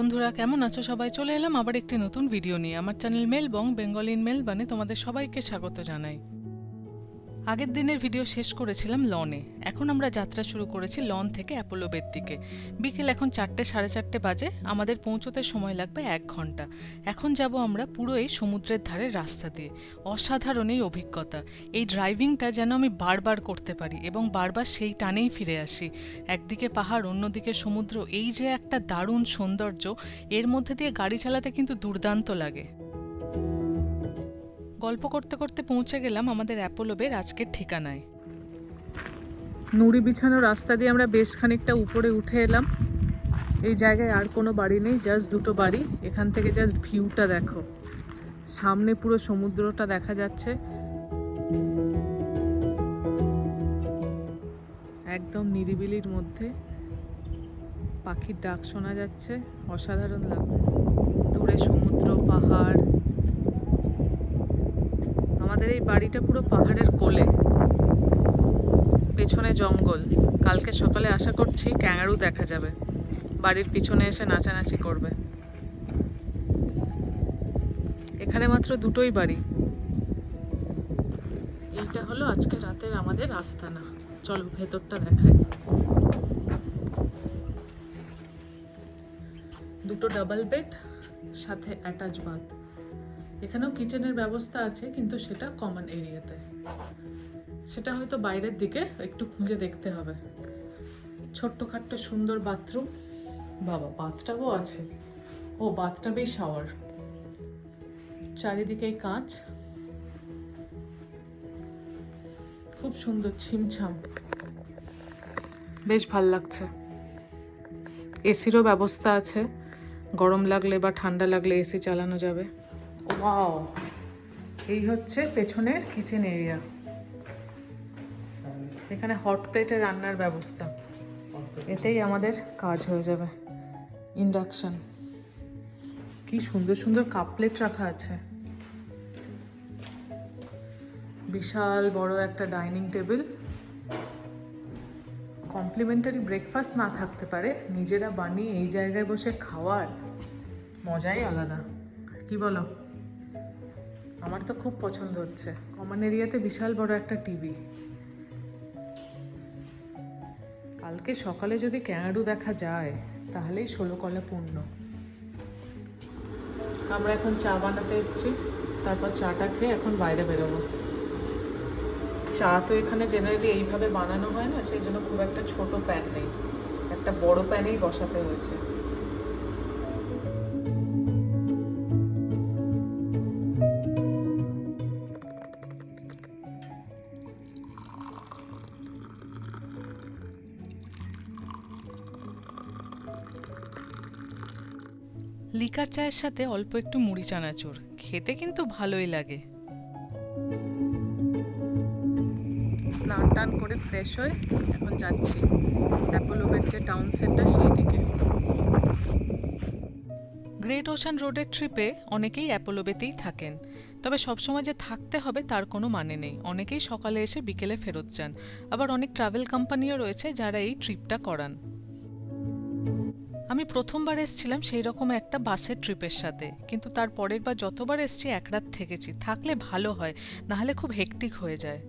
বন্ধুরা, কেমন আছো? সবাই চলে এলাম আবার একটি নতুন ভিডিও নিয়ে। আমার চ্যানেল মেলবং বেঙ্গল ইন মেলবানে তোমাদের সবাইকে স্বাগত জানাই। আগের দিনের ভিডিও শেষ করেছিলাম লনে। এখন আমরা যাত্রা শুরু করেছি লন থেকে অ্যাপোলো বের দিকে। বিকেল এখন চারটে, সাড়ে চারটে বাজে। আমাদের পৌঁছতে সময় লাগবে এক ঘণ্টা। এখন যাব আমরা পুরো এই সমুদ্রের ধারের রাস্তা দিয়ে। অসাধারণ এই অভিজ্ঞতা। এই ড্রাইভিংটা যেন আমি বারবার করতে পারি এবং বারবার সেই টানেই ফিরে আসি। একদিকে পাহাড়, অন্যদিকে সমুদ্র। এই যে একটা দারুণ সৌন্দর্য, এর মধ্যে দিয়ে গাড়ি চালাতে কিন্তু দুর্দান্ত লাগে। গল্প করতে করতে পৌঁছে গেলাম আমাদের অ্যাপোলোবের আজকের ঠিকানায়। নুড়ি বিছানো রাস্তা দিয়ে আমরা বেশ খানিকটা উপরে উঠে এলাম। এই জায়গায় আর কোনো বাড়ি নেই, জাস্ট দুটো বাড়ি। এখান থেকে জাস্ট ভিউটা দেখো। সামনে পুরো সমুদ্রটা দেখা যাচ্ছে। একদম নিরিবিলির মধ্যে পাখির ডাক শোনা যাচ্ছে, অসাধারণ লাগছে। দূরে সমুদ্র, পাহাড় আমাদের এই বাড়িটা পুরো পাহাড়ের কোলে। পেছনে জঙ্গল। কালকে সকালে আশা করছি ক্যাঙ্গারু দেখা যাবে। বাড়ির পিছনে এসে নাচানাচি করবে। এখানে মাত্র দুটোই বাড়ি। এইটা হলো আজকে রাতের আমাদের আস্তানা। চলো ভেতরটা দেখাই। দুটো ডাবল বেড সাথে অ্যাটাচ বাথ এখানেও কিচেনের ব্যবস্থা আছে, কিন্তু সেটা কমন এরিয়াতে সেটা হয়তো বাইরের দিকে একটু খুঁজে দেখতে হবে। ছোট্টখাট্ট সুন্দর বাথরুম বাবা বাথটাবও আছে। ও বাথটাবেই শাওয়ার চারিদিকেই কাঁচ। খুব সুন্দর ছিমছাম। বেশ ভালো লাগছে। এসিরও ব্যবস্থা আছে। গরম লাগলে বা ঠান্ডা লাগলে এসি চালানো যাবে। ওয়াও এই হচ্ছে পেছনের কিচেন এরিয়া এখানে হট প্লেটে রান্নার ব্যবস্থা। এতেই আমাদের কাজ হয়ে যাবে। ইন্ডাকশন কি সুন্দর সুন্দর কাপ প্লেট রাখা আছে। বিশাল বড় একটা ডাইনিং টেবিল কমপ্লিমেন্টারি ব্রেকফাস্ট না থাকতে পারে। নিজেরা বানিয়ে এই জায়গায় বসে খাওয়ার মজাই আলাদা। কি বলো? আমার তো খুব পছন্দ হচ্ছে। কমন এরিয়াতে বিশাল বড় একটা টিভি। কালকে সকালে যদি ক্যানাডু দেখা যায়, তাহলেই ষোলো কলা পূর্ণ। আমরা এখন চা বানাতে এসেছি, তারপর চাটা খেয়ে এখন বাইরে বেরোবো। চা তো এখানে জেনারেলি এইভাবে বানানো হয় না, সেই জন্য খুব একটা ছোট প্যান নেই। একটা বড় প্যানেই বসাতে হয়েছে। লিকার চায়ের সাথে অল্প একটু মুড়ি চানাচুর। খেতে কিন্তু ভালোই লাগে। স্নান টান করে ফ্রেশ হয়ে এখন যাচ্ছি। অ্যাপোলোবের যে টাউন সেন্টার সেই দিকে। গ্রেট ওশান রোডের ট্রিপে অনেকেই অ্যাপোলোবেতেই থাকেন। তবে সবসময় যে থাকতে হবে তার কোনো মানে নেই। অনেকেই সকালে এসে বিকেলে ফেরত যান। আবার অনেক ট্রাভেল কোম্পানিও রয়েছে যারা এই ট্রিপটা করান। আমি প্রথমবার এসেছিলাম সেই রকম একটা বাসের ট্রিপের সাথে, কিন্তু তার পরের বার যতবার এসেছি এক রাত থেকেছি। থাকলে ভালো হয় নাহলে খুব হেকটিক হয়ে যায়।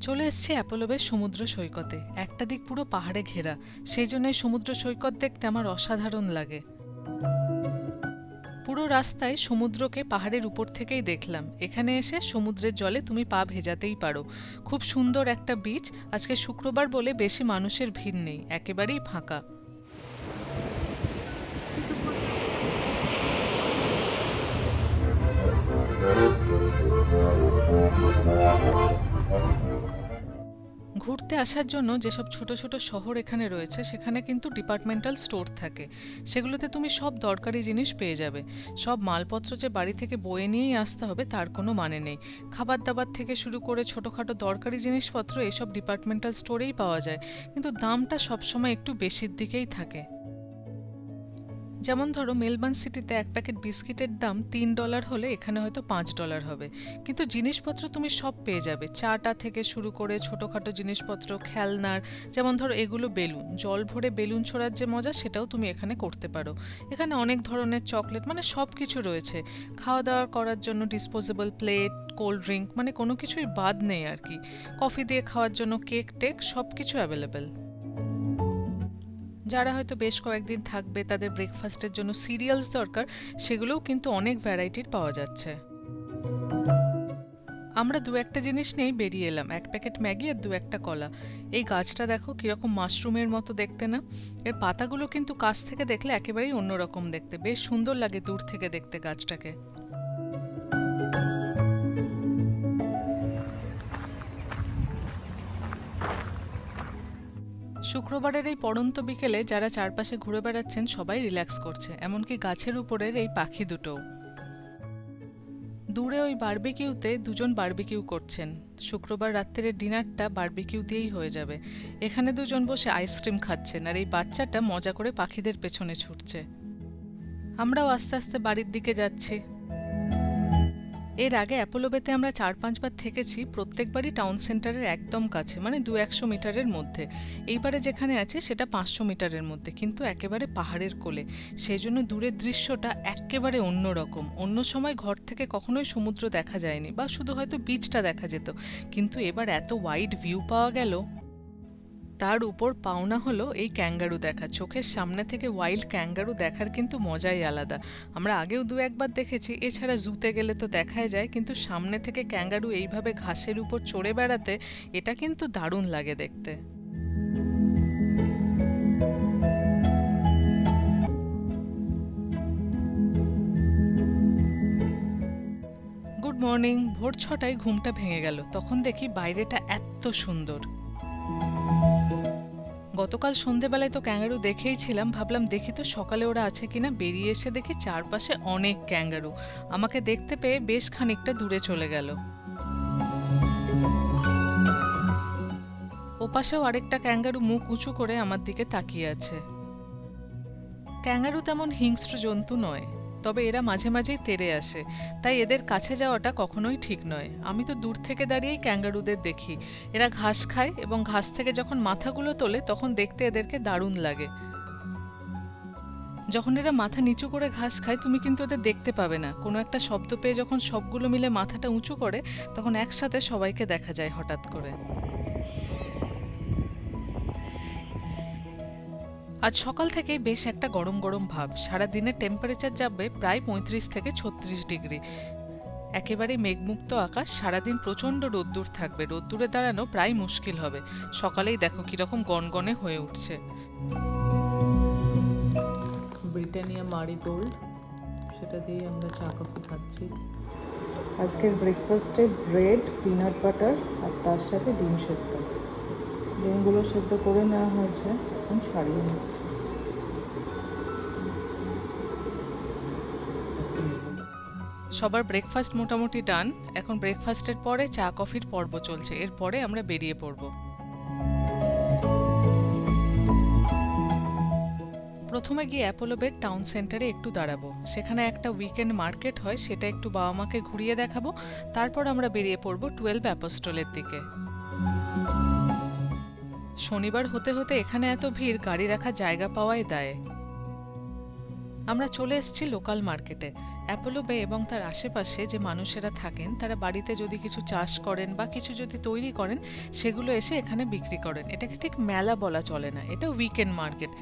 চলে এসছে অ্যাপোলোবের সমুদ্র সৈকতে। একটা দিক পুরো পাহাড়ে ঘেরা, সেই জন্য সমুদ্র সৈকত দেখতে আমার অসাধারণ লাগে। পুরো রাস্তায় সমুদ্রকে পাহাড়ের উপর থেকেই দেখলাম। এখানে এসে সমুদ্রের জলে তুমি পা ভেজাতেই পারো। খুব সুন্দর একটা বিচ আজকে শুক্রবার বলে বেশি মানুষের ভিড় নেই, একেবারেই ফাঁকা। ঘুরতে আসার জন্য যেসব ছোট ছোট শহর এখানে রয়েছে, সেখানে কিন্তু ডিপার্টমেন্টাল স্টোর থাকে। সেগুলোতে তুমি সব দরকারি জিনিস পেয়ে যাবে। সব মালপত্র যে বাড়ি থেকে বয়ে নিয়েই আসতে হবে, তার কোনো মানে নেই। খাবার দাবার থেকে শুরু করে ছোটোখাটো দরকারি জিনিসপত্র এসব ডিপার্টমেন্টাল স্টোরেই পাওয়া যায়। কিন্তু দামটা সবসময় একটু বেশির দিকেই থাকে। যেমন ধরো মেলবার্ন সিটিতে এক প্যাকেট বিস্কিটের দাম তিন ডলার হলে এখানে হয়তো পাঁচ ডলার হবে। কিন্তু জিনিসপত্র তুমি সব পেয়ে যাবে। চাটা থেকে শুরু করে ছোটোখাটো জিনিসপত্র, খেলনার, যেমন ধরো এগুলো বেলুন। জল ভরে বেলুন ছোড়ার যে মজা, সেটাও তুমি এখানে করতে পারো। এখানে অনেক ধরনের চকলেট মানে সব কিছু রয়েছে। খাওয়া দাওয়া করার জন্য ডিসপোজেবল প্লেট কোল্ড ড্রিঙ্ক মানে কোনো কিছুই বাদ নেই আর কি। কফি দিয়ে খাওয়ার জন্য কেক টেক সব কিছু অ্যাভেলেবেল যারা হয়তো বেশ কয়েকদিন থাকবে, তাদের ব্রেকফাস্টের জন্য সিরিয়ালস দরকার, সেগুলোও কিন্তু অনেক ভ্যারাইটির পাওয়া যাচ্ছে। আমরা দু একটা জিনিস নিয়েই বেরিয়ে এলাম, এক প্যাকেট ম্যাগি আর দু একটা কলা। এই গাছটা দেখো কীরকম মাশরুমের মতো দেখতে না? এর পাতাগুলো কিন্তু কাছ থেকে দেখলে একেবারেই অন্যরকম দেখতে, বেশ সুন্দর লাগে দূর থেকে দেখতে গাছটাকে। শুক্রবারের এই পড়ন্ত বিকেলে যারা চারপাশে ঘুরে বেড়াচ্ছেন, সবাই রিল্যাক্স করছে। এমনকি গাছের উপরের এই পাখি দুটো দূরে ওই বারবিকিউতে দুজন বারবিকিউ করছেন। শুক্রবার রাত্রের ডিনারটা বারবিকিউ দিয়েই হয়ে যাবে। এখানে দুজন বসে আইসক্রিম খাচ্ছেন আর এই বাচ্চাটা মজা করে পাখিদের পেছনে ছুটছে। আমরাও আস্তে আস্তে বাড়ির দিকে যাচ্ছি। এর আগে অ্যাপোলোবেতে আমরা চার পাঁচবার থেকেছি, প্রত্যেকবারই টাউন সেন্টারের একদম কাছে মানে দু একশো মিটারের মধ্যে। এইবারে যেখানে আছে সেটা পাঁচশো মিটারের মধ্যে, কিন্তু একেবারে পাহাড়ের কোলে। সেই জন্য দূরের দৃশ্যটা একেবারে অন্য রকম অন্য সময় ঘর থেকে কখনোই সমুদ্র দেখা যায়নি, বা শুধু হয়তো বিচটা দেখা যেত। কিন্তু এবার এত ওয়াইড ভিউ পাওয়া গেল তার উপর পাওনা হলো এই ক্যাঙ্গারু দেখা। চোখের সামনে থেকে ওয়াইল্ড ক্যাঙ্গারু দেখার কিন্তু মজাই আলাদা। আমরা আগেও দু একবার দেখেছি, এছাড়া জুতে গেলে তো দেখাই যায়, কিন্তু সামনে থেকে ক্যাঙ্গারু এইভাবে ঘাসের উপর চড়ে বেড়াতে, এটা কিন্তু দারুণ লাগে দেখতে। গুড মর্নিং, ভোর ছটায় ঘুমটা ভেঙে গেল। তখন দেখি বাইরেটা এত সুন্দর। গতকাল সন্ধেবেলায় তো ক্যাঙ্গারু দেখেই ছিলাম। ভাবলাম, দেখি তো সকালে ওরা আছে কিনা? বেরিয়ে এসে দেখি চারপাশে অনেক ক্যাঙ্গারু। আমাকে দেখতে পেয়ে বেশ খানিকটা দূরে চলে গেল। ওপাশেও আরেকটা ক্যাঙ্গারু মুখ উঁচু করে আমার দিকে তাকিয়ে আছে। ক্যাঙ্গারু তেমন হিংস্র জন্তু নয়। তবে এরা মাঝে মাঝেই তেড়ে আসে। তাই এদের কাছে যাওয়াটা কখনোই ঠিক নয়। আমি তো দূর থেকে দাঁড়িয়েই ক্যাঙ্গারুদের দেখি। এরা ঘাস খায় এবং ঘাস থেকে যখন মাথাগুলো তোলে, তখন দেখতে এদেরকে দারুণ লাগে। যখন এরা মাথা নিচু করে ঘাস খায়, তুমি কিন্তু ওদের দেখতে পাবে না। কোনো একটা শব্দ পেয়ে যখন সবগুলো মিলে মাথাটা উঁচু করে, তখন একসাথে সবাইকে দেখা যায় হঠাৎ করে। আজ সকাল থেকেই বেশ একটা গরম গরম ভাব। সারা দিনের টেম্পারেচার যাবে প্রায় পঁয়ত্রিশ থেকে ছত্রিশ ডিগ্রি। একেবারে মেঘমুক্ত আকাশ সারাদিন প্রচণ্ড রোদ্দুর থাকবে। রোদ্দুরে দাঁড়ানো প্রায় মুশকিল হবে। সকালেই দেখো কীরকম গনগনে হয়ে উঠছে। ব্রিটানিয়া মারি গোল্ড সেটা দিয়ে আমরা চা কফি খাচ্ছি। আজকের ব্রেকফাস্টে ব্রেড পিনাট বাটার আর তার সাথে ডিম সেদ্ধ। ডিমগুলো সেদ্ধ করে নেওয়া হয়েছে, এখন ছাড়িয়ে নিচ্ছি। সবার ব্রেকফাস্ট মোটামুটি ডান। এখন ব্রেকফাস্টের পরে চা, কফির পর্ব চলছে। এরপরে আমরা বেরিয়ে পড়ব। প্রথমে গিয়ে অ্যাপোলো বেড টাউন সেন্টারে একটু দাঁড়াবো। সেখানে একটা উইকেন্ড মার্কেট হয়, সেটা একটু বাবা মাকে ঘুরিয়ে দেখাবো। তারপর আমরা বেরিয়ে পড়ব টুয়েলভ অ্যাপোস্টলের দিকে। শনিবার হতে হতে এখানে এত ভিড়, গাড়ি রাখা জায়গা পাওয়াই দায়। আমরা চলে এসেছি লোকাল মার্কেটে। অ্যাপোলো বে এবং তার আশেপাশে যে মানুষেরা থাকেন, তারা বাড়িতে যদি কিছু চাষ করেন বা কিছু যদি তৈরি করেন, সেগুলো এসে এখানে বিক্রি করেন। এটাকে ঠিক মেলা বলা চলে না, এটা উইকেন্ড মার্কেট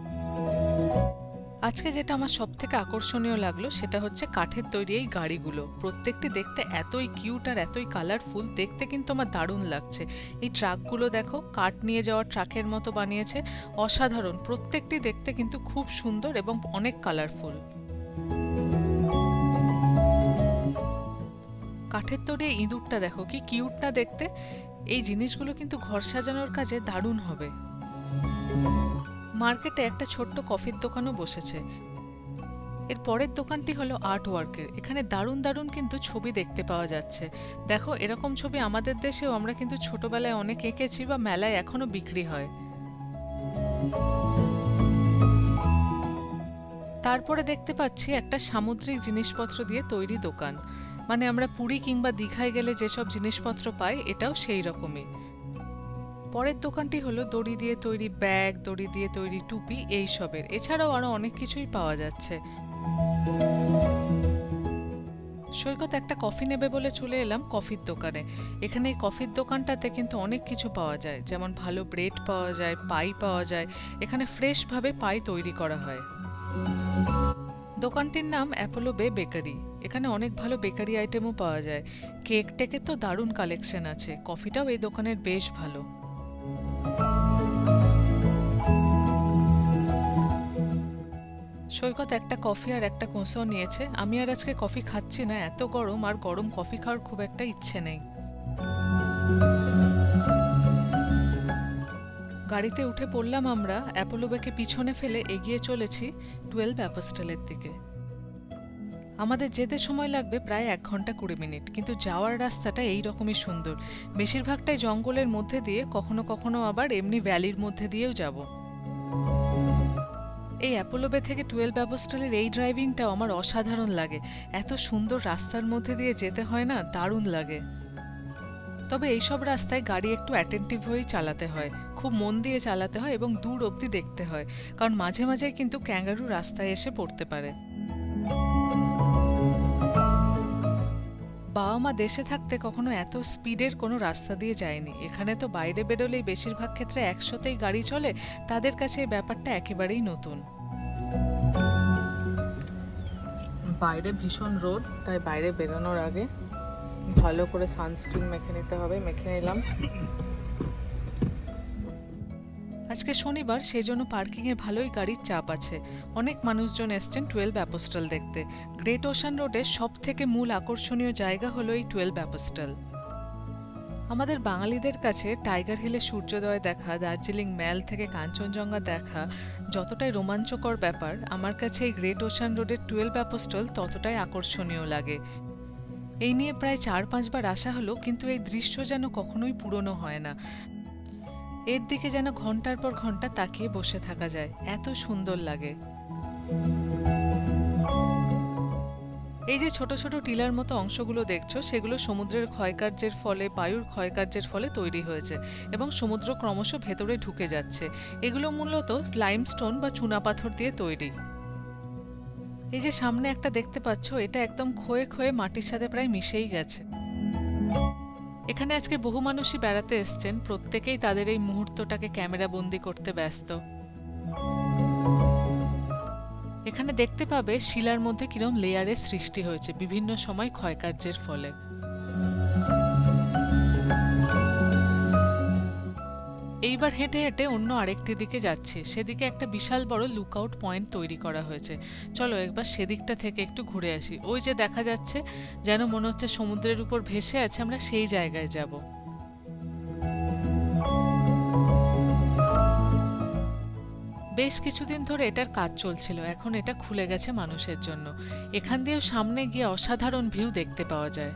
আজকে যেটা আমার সব থেকে আকর্ষণীয় লাগল সেটা হচ্ছে কাঠের তৈরি এই গাড়িগুলো। প্রত্যেকটি দেখতে এতই কিউট আর এতই কালারফুল দেখতে কিন্তু আমার দারুণ লাগছে। এই ট্রাকগুলো দেখো, কাঠ নিয়ে যাওয়ার ট্রাকের মতো বানিয়েছে। অসাধারণ, প্রত্যেকটি দেখতে কিন্তু খুব সুন্দর এবং অনেক কালারফুল কাঠের তৈরি ইঁদুরটা দেখো, কি কিউটটা দেখতে। এই জিনিসগুলো কিন্তু ঘর সাজানোর কাজে দারুণ হবে। মার্কেটে একটা ছোট্ট কফির দোকানও বসেছে। এর পরের দোকানটি হলো আর্ট ওয়ার্কের এখানে দারুণ দারুণ কিন্তু ছবি দেখতে পাওয়া যাচ্ছে। দেখো, এরকম ছবি আমাদের দেশেও আমরা কিন্তু ছোটবেলায় অনেক এঁকেছি বা মেলায় এখনও বিক্রি হয়। তারপরে দেখতে পাচ্ছি একটা সামুদ্রিক জিনিসপত্র দিয়ে তৈরি দোকান। মানে আমরা পুরী কিংবা দীঘায় গেলে যেসব জিনিসপত্র পাই, এটাও সেই রকমই। পরের দোকানটি হলো দড়ি দিয়ে তৈরি ব্যাগ, দড়ি দিয়ে তৈরি টুপি এইসবের এছাড়াও আরও অনেক কিছুই পাওয়া যাচ্ছে। সৈকত একটা কফি নেবে বলে চলে এলাম কফির দোকানে। এখানে এই কফির দোকানটাতে কিন্তু অনেক কিছু পাওয়া যায়। যেমন ভালো ব্রেড পাওয়া যায়, পাই পাওয়া যায়। এখানে ফ্রেশভাবে পাই তৈরি করা হয়। দোকানটির নাম অ্যাপোলো বে বেকারি। এখানে অনেক ভালো বেকারি আইটেমও পাওয়া যায়। কেক টেকের তো দারুণ কালেকশন আছে। কফিটাও এই দোকানের বেশ ভালো। সৈকত একটা কফি আর একটা কোঁসো নিয়েছে। আমি আর আজকে কফি খাচ্ছি না, এত গরম আর গরম কফি খাওয়ার খুব একটা ইচ্ছে নেই। গাড়িতে উঠে পড়লাম আমরা অ্যাপোলোবেকে পিছনে ফেলে এগিয়ে চলেছি টুয়েলভ অ্যাপোস্টেলের দিকে। আমাদের যেতে সময় লাগবে প্রায় এক ঘণ্টা কুড়ি মিনিট, কিন্তু যাওয়ার রাস্তাটা এই রকমই সুন্দর। বেশিরভাগটাই জঙ্গলের মধ্যে দিয়ে কখনো কখনো আবার এমনি ভ্যালির মধ্যে দিয়েও যাব। এই অ্যাপোলোবে থেকে টুয়েলভ ব্যবস্থালের এই ড্রাইভিংটাও আমার অসাধারণ লাগে। এত সুন্দর রাস্তার মধ্যে দিয়ে যেতে হয় না, দারুণ লাগে। তবে এইসব রাস্তায় গাড়ি একটু অ্যাটেন্টিভ হয়েই চালাতে হয়। খুব মন দিয়ে চালাতে হয় এবং দূর অবধি দেখতে হয়। কারণ মাঝে মাঝে কিন্তু ক্যাঙ্গারু রাস্তায় এসে পড়তে পারে। বাবা মা দেশে থাকতে কখনো এত স্পিডের কোনো রাস্তা দিয়ে যায়নি। এখানে তো বাইরে বেরোলেই বেশিরভাগ ক্ষেত্রে একশোতেই গাড়ি চলে, তাদের কাছে এই ব্যাপারটা একেবারেই নতুন। বাইরে ভীষণ রোড তাই বাইরে বেরোনোর আগে ভালো করে সানস্ক্রিন মেখে নিতে হবে। মেখে নিলাম। আজকে শনিবার সেই জন্য পার্কিংয়ে ভালোই গাড়ির চাপ আছে। অনেক মানুষজন এসছেন টুয়েলভ অ্যাপোস্টাল দেখতে। গ্রেট ওশান রোডের সব থেকে মূল আকর্ষণীয় জায়গা হলো এই টুয়েলভ অ্যাপোস্টাল। আমাদের বাঙালিদের কাছে টাইগার হিলে সূর্যোদয় দেখা, দার্জিলিং ম্যাল থেকে কাঞ্চনজঙ্ঘা দেখা যতটাই রোমাঞ্চকর ব্যাপার, আমার কাছে এই গ্রেট ওশান রোডের টুয়েলভ অ্যাপোস্টল ততটাই আকর্ষণীয় লাগে। এই নিয়ে প্রায় চার পাঁচবার আসা হলো, কিন্তু এই দৃশ্য যেন কখনোই পুরনো হয় না। এর দিকে যেন ঘণ্টার পর ঘণ্টা তাকিয়ে বসে থাকা যায়। এত সুন্দর লাগে। এই যে ছোট ছোট টিলার মতো অংশগুলো দেখছ, সেগুলো সমুদ্রের ক্ষয়কার্যের ফলে, বায়ুর ক্ষয়কার্যের ফলে তৈরি হয়েছে এবং সমুদ্র ক্রমশ ভেতরে ঢুকে যাচ্ছে। এগুলো মূলত লাইমস্টোন বা চুনাপাথর দিয়ে তৈরি। এই যে সামনে একটা দেখতে পাচ্ছ, এটা একদম ক্ষয়ে ক্ষয়ে মাটির সাথে প্রায় মিশেই গেছে। এখানে আজকে বহু মানুষই বেড়াতে এসছেন। প্রত্যেকেই তাদের এই মুহূর্তটাকে ক্যামেরা বন্দি করতে ব্যস্ত। এখানে দেখতে পাবে শিলার মধ্যে কিরম লেয়ারের সৃষ্টি হয়েছে, বিভিন্ন সময় ক্ষয়কার্যের ফলে। এইবার হেঁটে হেঁটে অন্য আরেকটি দিকে যাচ্ছি। সেদিকে একটা বিশাল বড় লুকআউট পয়েন্ট তৈরি করা হয়েছে। চলো একবার সেদিকটা থেকে একটু ঘুরে আসি। ওই যে দেখা যাচ্ছে, যেন মনে হচ্ছে সমুদ্রের উপর ভেসে আছে, আমরা সেই জায়গায় যাব। বেশ কিছুদিন ধরে এটার কাজ চলছিল। এখন এটা খুলে গেছে মানুষের জন্য। এখান দিয়েও সামনে গিয়ে অসাধারণ ভিউ দেখতে পাওয়া যায়।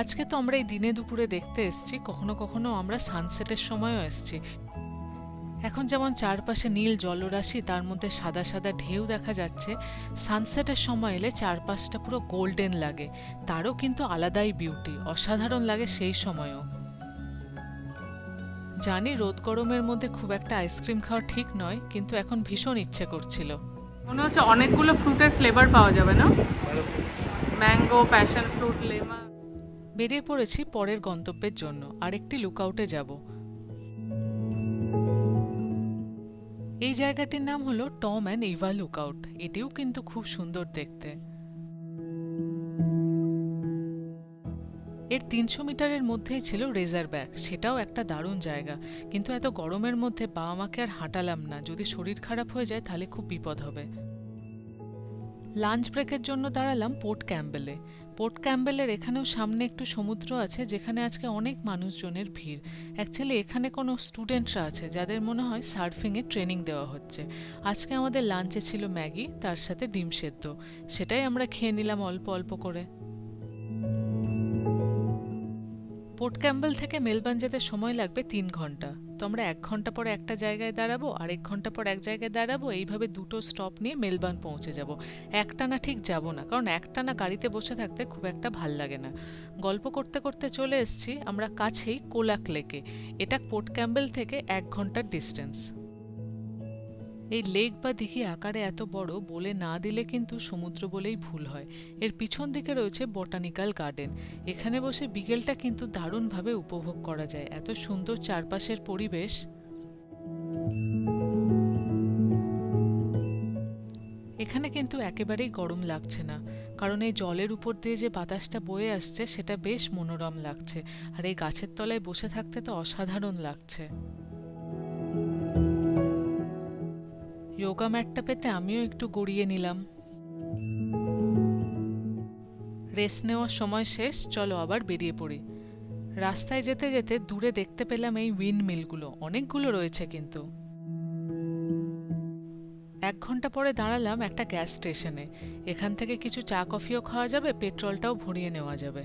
আজকে তো আমরা এই দিনে দুপুরে দেখতে এসেছি, কখনো কখনো আমরা সানসেটের সময়ও এসেছি। এখন যেমন চারপাশে নীল জলরাশি, তার মধ্যে সাদা সাদা ঢেউ দেখা যাচ্ছে, সানসেটের সময় এলে চারপাশটা পুরো গোল্ডেন লাগে, তারও কিন্তু আলাদাই বিউটি, অসাধারণ লাগে সেই সময়ও। জানি রোদ গরমের মধ্যে খুব একটা আইসক্রিম খাওয়া ঠিক নয়, কিন্তু এখন ভীষণ ইচ্ছে করছিল। মনে হচ্ছে অনেকগুলো ফ্রুটের ফ্লেভার পাওয়া যাবে, না? ম্যাঙ্গো, প্যাশন ফ্রুট লেমা বেরিয়ে পড়েছি পরের গন্তব্যের জন্য। আরেকটি লুকআউটে যাব। এই জায়গাটির নাম হলো টম অ্যান্ড ইভা লুকআউট এটিও কিন্তু খুব সুন্দর দেখতে। এর তিনশো মিটারের মধ্যেই ছিল রেজার ব্যাগ সেটাও একটা দারুণ জায়গা। কিন্তু এত গরমের মধ্যে বাবা মাকে আর হাঁটালাম না। যদি শরীর খারাপ হয়ে যায়, তাহলে খুব বিপদ হবে। লাঞ্চ ব্রেকের জন্য দাঁড়ালাম পোর্ট ক্যাম্বেলে পোর্ট ক্যাম্বেলের এখানেও সামনে একটু সমুদ্র আছে, যেখানে আজকে অনেক মানুষজনের ভিড়। অ্যাকচুয়ালি এখানে কোনো স্টুডেন্টরা আছে, যাদের মনে হয় সার্ফিংয়ে ট্রেনিং দেওয়া হচ্ছে। আজকে আমাদের লাঞ্চে ছিল ম্যাগি, তার সাথে ডিম সেদ্ধ। সেটাই আমরা খেয়ে নিলাম অল্প অল্প করে। পোর্ট ক্যাম্বেল থেকে মেলবার্ন যেতে সময় লাগবে তিন ঘণ্টা। তো আমরা এক ঘণ্টা পর একটা জায়গায় দাঁড়াবো, আর এক ঘণ্টা পর এক জায়গায় দাঁড়াবো, এইভাবে দুটো স্টপ নিয়ে মেলবার্ন পৌঁছে যাব। একটানা ঠিক যাব না, কারণ একটানা গাড়িতে বসে থাকতে খুব একটা ভালো লাগে না। গল্প করতে করতে চলে এসেছি আমরা কাছেই কোলাক লেকে, এটা পোর্ট ক্যাম্বেল থেকে এক ঘণ্টার ডিস্টেন্স এই লেক বা দিঘি আকারে এত বড় বলে না দিলে কিন্তু সমুদ্র বলেই ভুল হয়। এর পিছন দিকে রয়েছে বটানিক্যাল গার্ডেন। এখানে বসে বিকেলটা কিন্তু দারুণভাবে উপভোগ করা যায়। এত সুন্দর চারপাশের পরিবেশ। এখানে কিন্তু একেবারেই গরম লাগছে না। কারণ এই জলের উপর দিয়ে যে বাতাসটা বয়ে আসছে, সেটা বেশ মনোরম লাগছে। আর এই গাছের তলায় বসে থাকতে তো অসাধারণ লাগছে। যোগা ম্যাটটা পেতে আমিও একটু গড়িয়ে নিলাম। রেস্ট নেওয়ার সময় শেষ, চলো আবার বেরিয়ে পড়ি। রাস্তায় যেতে যেতে দূরে দেখতে পেলাম এই উইন্ড মিলগুলো অনেকগুলো রয়েছে কিন্তু। এক ঘণ্টা পরে দাঁড়ালাম একটা গ্যাস স্টেশনে। এখান থেকে কিছু চা, কফিও খাওয়া যাবে, পেট্রোলটাও ভরিয়ে নেওয়া যাবে।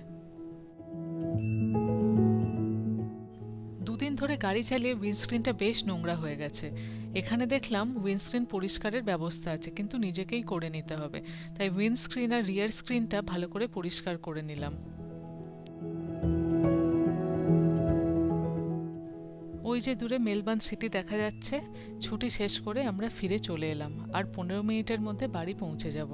দুদিন ধরে গাড়ি চালিয়ে উইন্ডস্ক্রিনটা বেশ নোংরা হয়ে গেছে। এখানে দেখলাম উইন্ডস্ক্রিন পরিষ্কারের ব্যবস্থা আছে, কিন্তু নিজেকেই করে নিতে হবে। তাই উইন্ডস্ক্রিন আর রিয়ার স্ক্রিনটা ভালো করে পরিষ্কার করে নিলাম। ওই যে দূরে মেলবার্ন সিটি দেখা যাচ্ছে, ছুটি শেষ করে আমরা ফিরে চলে এলাম, আর পনেরো মিনিটের মধ্যে বাড়ি পৌঁছে যাব।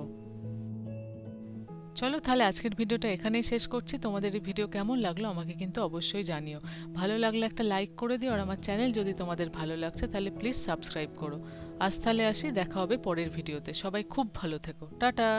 চলো তাহলে আজকের ভিডিওটা এখানেই শেষ করছি। তোমাদের এই ভিডিও কেমন লাগল আমাকে কিন্তু অবশ্যই জানিও। ভালো লাগলে একটা লাইক করে দিও আর আমার চ্যানেল যদি তোমাদের ভালো লাগছে তাহলে প্লিজ সাবস্ক্রাইব করো। আজ তাহলে আসি, দেখা হবে পরের ভিডিওতে। সবাই খুব ভালো থেকো। টাটা!